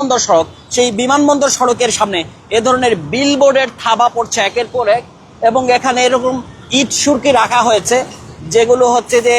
বিমানবন্দর সড়ক, সেই বিমানবন্দর সড়কের সামনে এ ধরনের বিলবোর্ডের থাবা পড়ছে একের পর এক এবং এখানে এরকম ইট সুরকি রাখা হয়েছে, যেগুলো হচ্ছে যে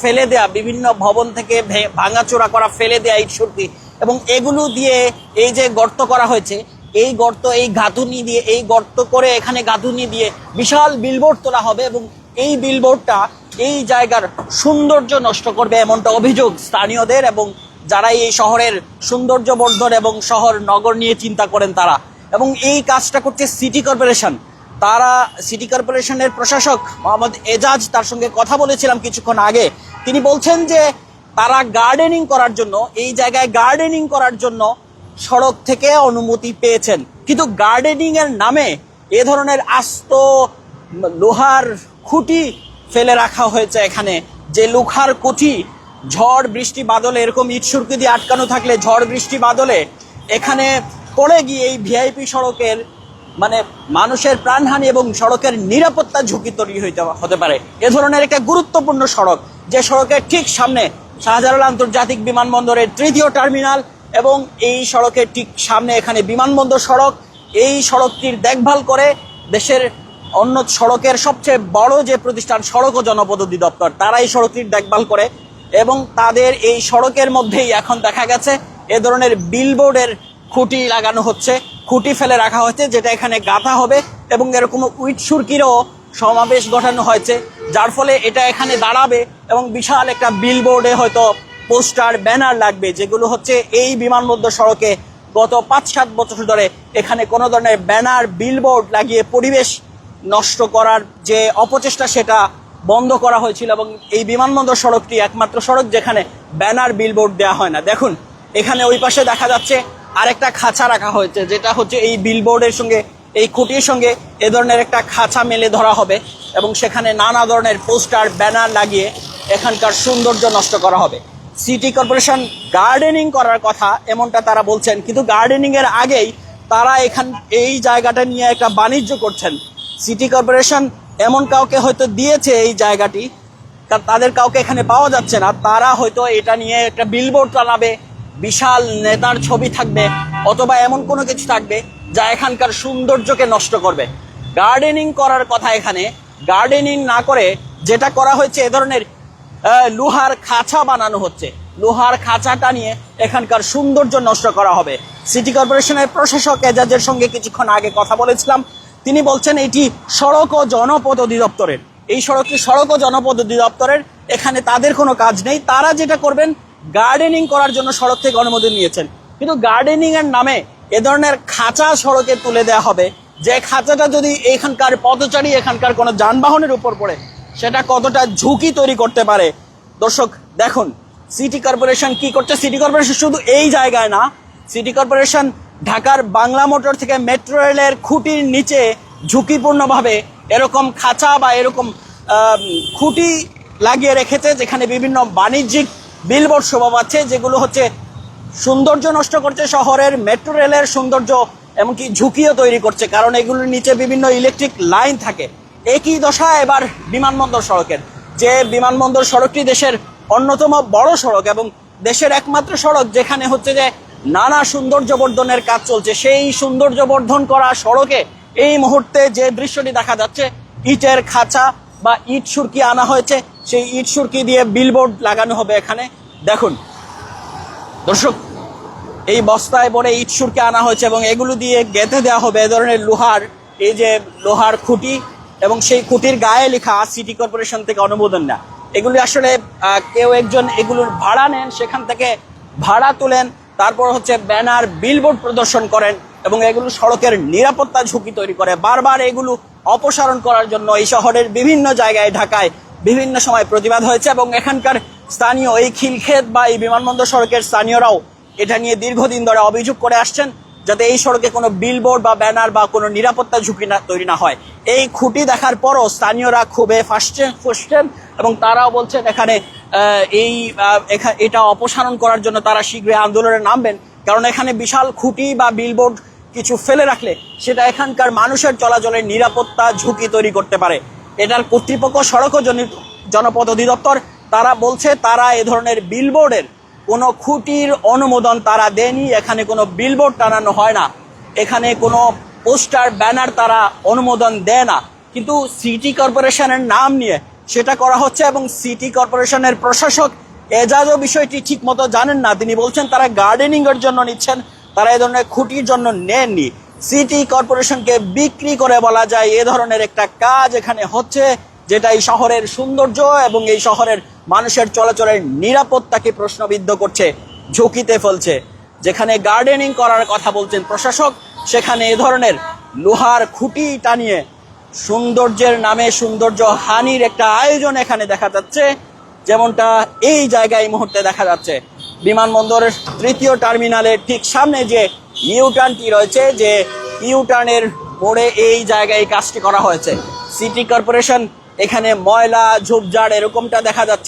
ফেলে দেয়া, বিভিন্ন ভবন থেকে ভাঙাচোরা করা, ফেলে দেয়া ইট সুরকি এবং এগুলো দিয়ে এই যে গর্ত করা হয়েছে, এই গর্ত, এই গাঁথুনি দিয়ে, এই গর্ত করে এখানে গাঁথুনি দিয়ে বিশাল বিলবোর্ড তোলা হবে এবং এই বিলবোর্ডটা এই জায়গার সৌন্দর্য নষ্ট করবে এমনটা অভিযোগ স্থানীয়দের এবং যারা এই শহরের সৌন্দর্য বর্ধন এবং শহর নগর নিয়ে চিন্তা করেন তারা। এবং এই কাজটা করছে সিটি কর্পোরেশন। তারা সিটি কর্পোরেশনের প্রশাসক মোহাম্মদ এজাজ তার সঙ্গে কথা বলেছিলাম কিছুক্ষণ আগে। তিনি বলছেন যে, তারা গার্ডেনিং করার জন্য, এই জায়গায় গার্ডেনিং করার জন্য সড়ক থেকে অনুমতি পেয়েছেন। কিন্তু গার্ডেনিং এর নামে এ ধরনের আস্ত লোহার খুঁটি ফেলে রাখা হয়েছে এখানে। যে লোহার কুঠি ঝড়, বৃষ্টি, বাদলে এরকম ইট সুরকি দিয়ে আটকানো থাকলে ঝড়, বৃষ্টি, বাদলে এখানে পড়ে গিয়ে এই ভিআইপি সড়কের মানে মানুষের প্রাণহানি এবং সড়কের নিরাপত্তা ঝুঁকি তৈরি হইতে হতে পারে। এ ধরনের একটা গুরুত্বপূর্ণ সড়ক, যে সড়কের ঠিক সামনে শাহজালাল আন্তর্জাতিক বিমানবন্দরের তৃতীয় টার্মিনাল এবং এই সড়কের ঠিক সামনে এখানে বিমানবন্দর সড়ক। এই সড়কটির দেখভাল করে দেশের অন্য সড়কের সবচেয়ে বড় যে প্রতিষ্ঠান সড়ক ও জনপদ অধিদপ্তর, তারা এই সড়কটির দেখভাল করে। এবং তাদের এই সড়কের মধ্যেই এখন দেখা গেছে এ ধরনের বিলবোর্ডের খুঁটি লাগানো হচ্ছে। খুঁটি ফেলে রাখা হয়েছে, যেটা এখানে গাঁথা হবে এবং এরকম উইট সুরকিরও সমাবেশ ঘটানো হয়েছে, যার ফলে এটা এখানে দাঁড়াবে এবং বিশাল একটা বিলবোর্ডে হয়তো পোস্টার, ব্যানার লাগবে, যেগুলো হচ্ছে এই বিমানবন্দর সড়কে গত পাঁচ সাত বছর ধরে এখানে কোনো ধরনের ব্যানার বিলবোর্ড লাগিয়ে পরিবেশ নষ্ট করার যে অপচেষ্টা, সেটা বন্ধ করা হয়েছিল এবং এই বিমানবন্দর সড়কটি একমাত্র সড়ক যেখানে ব্যানার বিলবোর্ড দেওয়া হয় না। দেখুন, এখানে ওই পাশে দেখা যাচ্ছে আরেকটা খাঁচা রাখা হয়েছে, যেটা হচ্ছে এই বিলবোর্ডের সঙ্গে, এই খুঁটির সঙ্গে এ ধরনের একটা খাঁচা মেলে ধরা হবে এবং সেখানে নানা ধরনের পোস্টার, ব্যানার লাগিয়ে এখানকার সৌন্দর্য নষ্ট করা হবে। সিটি কর্পোরেশন গার্ডেনিং করার কথা এমনটা তারা বলছেন, কিন্তু গার্ডেনিং এর আগেই তারা এখান, এই জায়গাটা নিয়ে একটা বাণিজ্য করছেন। সিটি কর্পোরেশন এমন কাউকে হয়তো দিয়েছে এই জায়গাটি তাদের কাউকে এখানে পাওয়া যাচ্ছে না। তারা হয়তো এটা নিয়ে একটা বিলবোর্ড চালাবে বিশাল নেতার ছবি থাকবে, অথবা এমন কোনো কিছু থাকবে যা এখানকার সৌন্দর্যকে নষ্ট করবে। গার্ডেনিং করার কথা এখানে। গার্ডেনিং না করে যেটা করা হয়েছে এ ধরনের লোহার খাঁচা বানানো হচ্ছে। লোহার খাঁচাটা নিয়ে এখানকার সৌন্দর্য নষ্ট করা হবে। সিটি কর্পোরেশনের প্রশাসক এজাজের সঙ্গে কিছুক্ষণ আগে কথা বলেছিলাম। তিনি বলছেন এটি সড়ক ও জনপদ অধিদপ্তরের। এই সড়কটি সড়ক ও জনপদ অধিদপ্তরের। এখানে তাদের কোনো কাজ নেই। তারা যেটা করবেন, গার্ডেনিং করার জন্য সড়ক থেকে অনুমতি নিয়েছেন। কিন্তু গার্ডেনিং এর নামে এ ধরনের খাঁচা সড়কে তুলে দেওয়া হবে। যে খাঁচাটা যদি এখানকার পথচারী, এখানকার কোনো যানবাহনের উপর পড়ে, সেটা কতটা ঝুঁকি তৈরি করতে পারে? দর্শক, দেখুন, সিটি কর্পোরেশন কি করছে? সিটি কর্পোরেশন শুধু এই জায়গায় না, সিটি কর্পোরেশন ঢাকার বাংলা মোটর থেকে মেট্রো রেলের খুঁটির নিচে ঝুঁকিপূর্ণভাবে এরকম খাঁচা বা এরকম খুঁটি লাগিয়ে রেখেছে, যেখানে বিভিন্ন বাণিজ্যিক বিলবোর্ড শোভা পাচ্ছে, যেগুলো হচ্ছে সৌন্দর্য নষ্ট করছে শহরের মেট্রো রেলের সৌন্দর্য, এমনকি ঝুঁকিও তৈরি করছে, কারণ এগুলোর নিচে বিভিন্ন ইলেকট্রিক লাইন থাকে। একই দশা এবার বিমানবন্দর সড়কের, যে বিমানবন্দর সড়কটি দেশের অন্যতম বড় সড়ক এবং দেশের একমাত্র সড়ক, যেখানে হচ্ছে যে নানা সৌন্দর্য বর্ধনের কাজ চলছে। সেই সৌন্দর্য বর্ধন করা সড়কে এই মুহূর্তে যে দৃশ্যটি দেখা যাচ্ছে, ইটের খাঁচা বা ইট সুরকি আনা হয়েছে, সেই ইট সুরকি দিয়ে বিলবোর্ড লাগানো হবে এখানে। দেখুন, দর্শক, এই বস্তায় পরে ইট সুরকি আনা হয়েছে এবং এগুলো দিয়ে গেঁথে দেওয়া হবে এ ধরনের লোহার, এই যে লোহার খুঁটি এবং সেই খুঁটির গায়ে লেখা সিটি কর্পোরেশন থেকে অনুমোদন না এগুলি আসলে কেউ একজন এগুলোর ভাড়া নেন, সেখান থেকে ভাড়া তোলেন। তারপর হচ্ছে ব্যানার বিলবোর্ড প্রদর্শন করেন এবং এগুলো সড়কের নিরাপত্তা ঝুঁকি তৈরি করে। বারবার এগুলো অপসারণ করার জন্য এই শহরের বিভিন্ন জায়গায়, ঢাকায় বিভিন্ন সময় প্রতিবাদ হয়েছে এবং এখানকার স্থানীয় এই খিলক্ষেত বা এই বিমানবন্দর সড়কের স্থানীয়রাও এটা নিয়ে দীর্ঘদিন ধরে অভিযোগ করে আসছেন যাতে এই সড়কে কোনো বিলবোর্ড বা ব্যানার বা কোনো নিরাপত্তা ঝুঁকি না, তৈরি না হয়। এই খুঁটি দেখার পরও স্থানীয়রা খুবই ফাঁসছেন ফুসছেন এবং তারাও বলছেন এখানে এই এটা অপসারণ করার জন্য তারা শীঘ্রই আন্দোলনে নামবেন। কারণ এখানে বিশাল খুঁটি বা বিলবোর্ড কিছু ফেলে রাখলে সেটা এখানকার মানুষের চলাচলের নিরাপত্তা ঝুঁকি তৈরি করতে পারে। এটার কর্তৃপক্ষ সড়ক জনপদ অধিদপ্তর, তারা বলছে তারা এ ধরনের বিলবোর্ডের কোনো খুঁটির অনুমোদন তারা দেয়নি, এখানে কোনো বিলবোর্ড টানানো হয় না। এখানে কোনো পোস্টার, ব্যানার তারা অনুমোদন দেয় না। কিন্তু সিটি কর্পোরেশনের নাম নিয়ে সেটা করা হচ্ছে এবং সিটি কর্পোরেশনের প্রশাসক এজাজও বিষয়টি ঠিক মতো জানেন না। তিনি বলছেন, তারা গার্ডেনিং এর জন্য নিচ্ছেন, তারা এ ধরনের খুঁটির জন্য নেননি। সিটি কর্পোরেশনকে বিক্রি করে বলা যায়, এ ধরনের একটা কাজ এখানে হচ্ছে যেটা এই শহরের সৌন্দর্য এবং এই শহরের মানুষের চলাচলের নিরাপত্তাকে প্রশ্নবিদ্ধ করছে, ঝুঁকিতে ফেলছে। যেখানে গার্ডেনিং করার কথা বলছেন প্রশাসক, সেখানে এ ধরনের লোহার খুঁটি টানিয়ে সৌন্দর্যের নামে সৌন্দর্য হানির একটা আয়োজন এখানে দেখা যাচ্ছে। যেমনটা এই জায়গায় এই মুহূর্তে দেখা যাচ্ছে। বিমানবন্দরের তৃতীয় টার্মিনালের ঠিক সামনে যে ইউটার্নটি রয়েছে, যে ইউটার্নের মোড়ে এই জায়গায় কাজটি করা হয়েছে। সিটি কর্পোরেশন এখানে ময়লা, ঝোপঝাড় এরকমটা দেখা যাচ্ছে।